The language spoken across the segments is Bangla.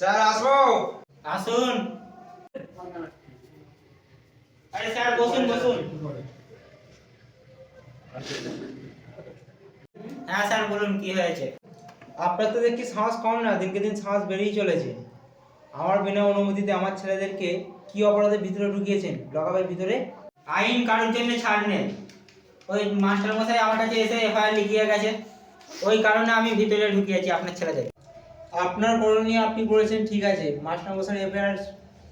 স্যার আসব। আসুন। আরে স্যার বসুন বসুন। হ্যাঁ স্যার বলুন কি হয়েছে? আপনার তো দেখি সাহস কম না দিনকে দিন সাহস বেড়েই চলেছে। আমার বিনা অনুমতিতে আমার ছেলেদেরকে কি অপরাধে ভিতরে ঢুকিয়েছেন? লকাপের ভিতরে? আইন কারোর জন্য ছাড় নেই ওই মাস্টার মশাই আমার কাছে এসে এফআইআর লিখিয়ে গেছে। ওই কারণে আমি ভিতরে ঢুকিয়েছি আপনার ছেলেদের। আপনার করণীয় আপনি করেছেন ঠিক আছে। মাস্টার মশাই এফআইআর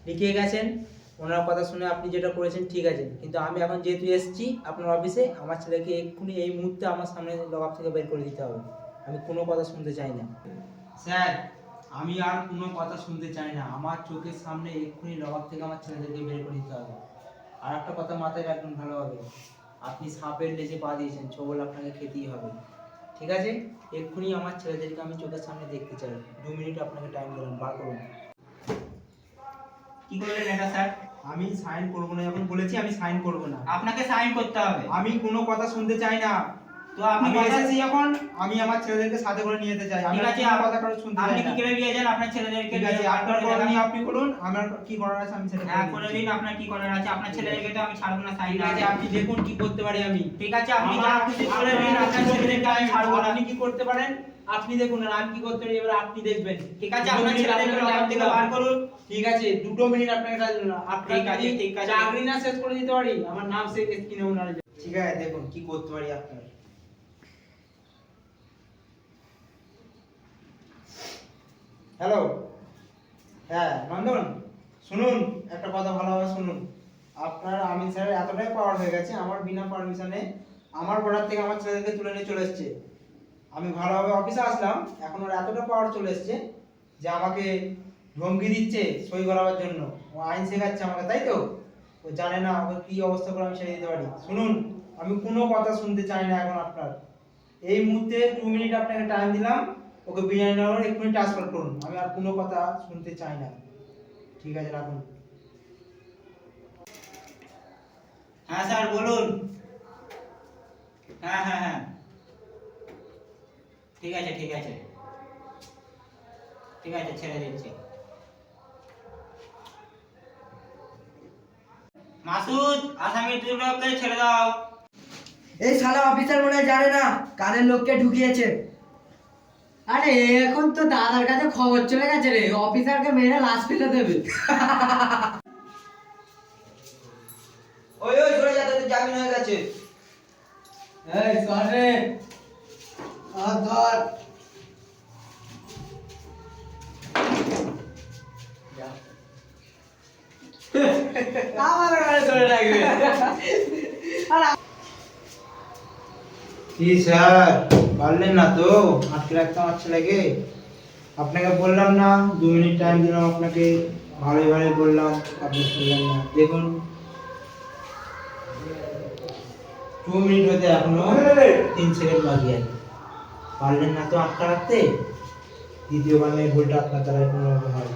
লিখিয়ে গেছেন, ওনার কথা শুনে আপনি যেটা করেছেন, ঠিক আছে। কিন্তু আমি এখন যেহেতু এসেছি আপনার অফিসে আমার ছেলেকে এক্ষুনি এই মুহূর্তে আমার সামনে লকআপ থেকে বের করে দিতে হবে। আমি কোনো কথা শুনতে চাই না। স্যার, আমি আর কোনো কথা শুনতে চাই না। আমার চোখের সামনে এক্ষুনি লকআপ থেকে আমার ছেলেদেরকে বের করে দিতে হবে। আর একটা কথা মাথায় রাখবেন ভালোভাবে। আপনি সাপের লেজে পা দিয়েছেন ছবল আপনাকে খেতেই হবে। ঠিক আছে? এক্ষুনি আমার ছেলেদেরকে আমি চোখের সামনে দেখতে চাই। দু মিনিট আপনাকে টাইম দিলাম বার করুন। কি করলেন এটা স্যার আমি সাইন করব না যখন বলেছি আমি সাইন করব না। আপনাকে সাইন করতে হবে। আমি কোনো কথা শুনতে চাই না। তো আপনি আমি এসেছি যখন আমি আমার ছেলেদেরকে সাথে করে নিয়ে যেতে চাই। আমি ঠিক আছে কোনো কথা কারও শুনতে আপনি কি করে নিয়ে যান? আপনার ছেলেদেরকে ঠিক আছে আপনার করে দেখান। আপনি করুন আমার কি করার আছে আমি সেটা হ্যাঁ করে দিন আপনার কি করার আছে? আপনার ছেলেদেরকে তো আমি ছাড়বো না সাইন ঠিক আছে আপনি দেখুন কি করতে পারি আমি। ঠিক আছে আপনি যা খুশি করে দিন আপনার ছেলেদেরকে আমি ছাড়বো না। আপনি কি করতে পারেন? আপনি দেখুন আর আমি কি করতে পারি এবার আপনি দেখবেন। ঠিক আছে আপনার ছেলেদেরকে থেকে বার করুন। ঠিক আছে দুটো মিনিট আপনাকে দিলাম। আপনার ঠিক আছে, যদি ঠিক আছে। চাকরি না শেষ করে দিতে পারি আমার নাম সে স্ক্রিনে ওনার ঠিক আছে দেখুন কি করতে পারি আপনার। হ্যালো হ্যাঁ নন্দন, শুনুন, একটা কথা ভালোভাবে শুনুন। আপনার আমিন স্যারের এতটাই পাওয়ার হয়ে গেছে, আমার বিনা পারমিশনে আমার বর্ডার থেকে আমার ছেলেদেরকে তুলে নিয়ে চলে এসছে। আমি ভালোভাবে অফিসে আসলাম, এখন ওর এতটা পাওয়ার চলে এসছে যে আমাকে ধমকি দিচ্ছে সই করাবার জন্য। ও আইন শেখাচ্ছে আমাকে, তাই তো? ও জানে না ওকে কী অবস্থা করে আমি ছেড়ে দিতে পারি। শুনুন, আমি কোনো কথা শুনতে চাই না এখন আপনার। এই মুহূর্তে টু মিনিট আপনাকে টাইম দিলাম। ওকে বিরিয়ানি নেওয়ার এক্ষুনি ট্রান্সফার করুন। আমি আর কোনো কথা শুনতে চাই না। ঠিক আছে, রাখুন। হ্যাঁ স্যার, বলুন। হ্যাঁ হ্যাঁ হ্যাঁ। ঠিক আছে ঠিক আছে। ঠিক আছে, ছেড়ে দিচ্ছি। মাসুদ, আসামি দুটোকে ছেড়ে দাও। এই শালা অফিসার মনে জানে না কারের লোককে ঢুকিয়েছে। আরে এখন তো দাদার কাছে খবর চলে গেছে রে। অফিসারকে মেরে লাশ ফেলে দেবে। ওই ওই সরে যা তোদের জামিন হয়ে গেছে। এই সরে। আর ধর। আমার গাড়ি ধরে রাখবে। কি স্যার? পারলেন না তো? আটকে রাখতে আমার ছেলেকে। আপনাকে বললাম না, দু মিনিট টাইম দিলাম আপনাকে। ভালোই ভালোই বললাম, আপনি শুনলেন না। দেখুন। টু মিনিট হতে এখনও তিন সেকেন্ড বাকি আছে। পারলেন না তো আটকা রাখতে? দ্বিতীয়বার এই ভুলটা আপনার দ্বারা কোনোভাবে হয়।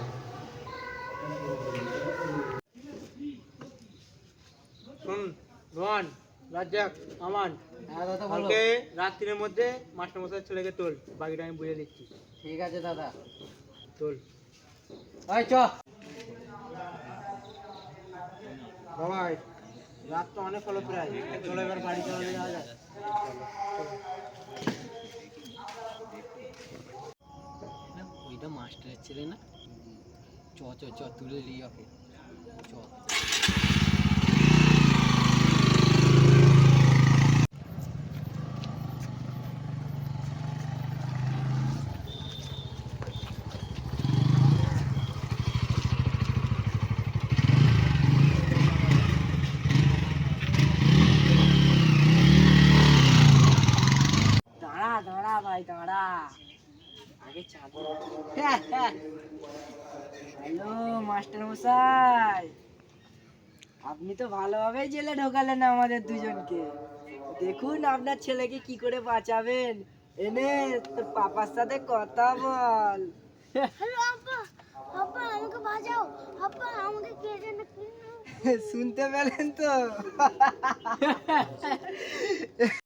রাজ্জাক আমান। হ্যাঁ কালকে রাত্রির মধ্যে মাস্টার মশাই ছেলেকে তোল বাকিটা আমি বুঝে দিচ্ছি। ঠিক আছে দাদা। তোল। ওই চ। বাবা রাত তো অনেক হলো প্রায়। চলো এবার বাড়ি চলে যাওয়া যায় ওইটা মাস্টারের ছেলে না? চ চ চ তুলে নিই ওকে। চ দাঁড়া দাঁড়া ভাই দাঁড়া আগে চাপ হ্যালো মাস্টার মশাই। আপনি তো ভালোভাবেই জেলে ঢোকালেন আমাদের দুজনকে। দেখুন আপনার ছেলেকে কি করে বাঁচাবেন। এনে তোর পাপার সাথে কথা বল। হ্যালো আব্বা আব্বা আমাকে বাঁচাও। আমাকে কে যেন শুনতে পেলেন তো?